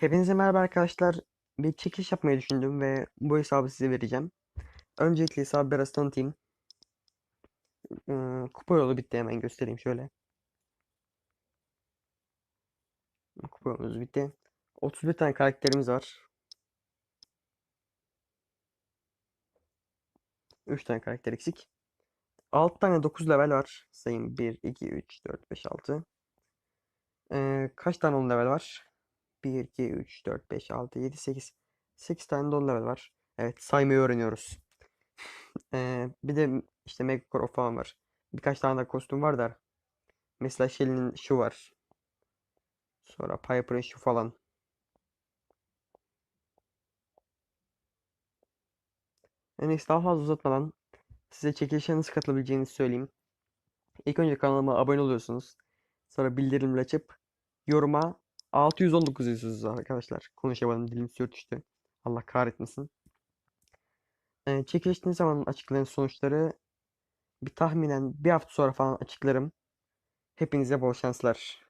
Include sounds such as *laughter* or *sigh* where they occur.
Hepinize merhaba arkadaşlar. Bir çekiliş yapmayı düşündüm ve bu hesabı size vereceğim. Öncelikle hesabı biraz tanıtayım. Kupa yolu bitti hemen göstereyim şöyle. Kupa yolumuz bitti. 31 tane karakterimiz var. 3 tane karakter eksik. 6 tane 9 level var. Sayın 1, 2, 3, 4, 5, 6. Ee, kaç tane 10 level var? 1, 2, 3, 4, 5, 6, 7, 8. 8 tane de 10 level var. Evet saymayı öğreniyoruz. *laughs* Ee, bir de işte Megacore falan var. Birkaç tane de kostüm var da. Mesela Shelly'nin şu var. Sonra Piper'ın şu falan. İyisi daha fazla uzatmadan size çekilişe nasıl katılabileceğinizi söyleyeyim. İlk önce kanalıma abone oluyorsunuz. Sonra bildirimleri açıp yoruma 619 yazıyorsunuz arkadaşlar. Konuşamadım dilim sürtüştü. Allah kahretmesin. Ee, çekiliş ne zaman açıklanır sonuçları bir tahminen bir hafta sonra falan açıklarım. Hepinize bol şanslar.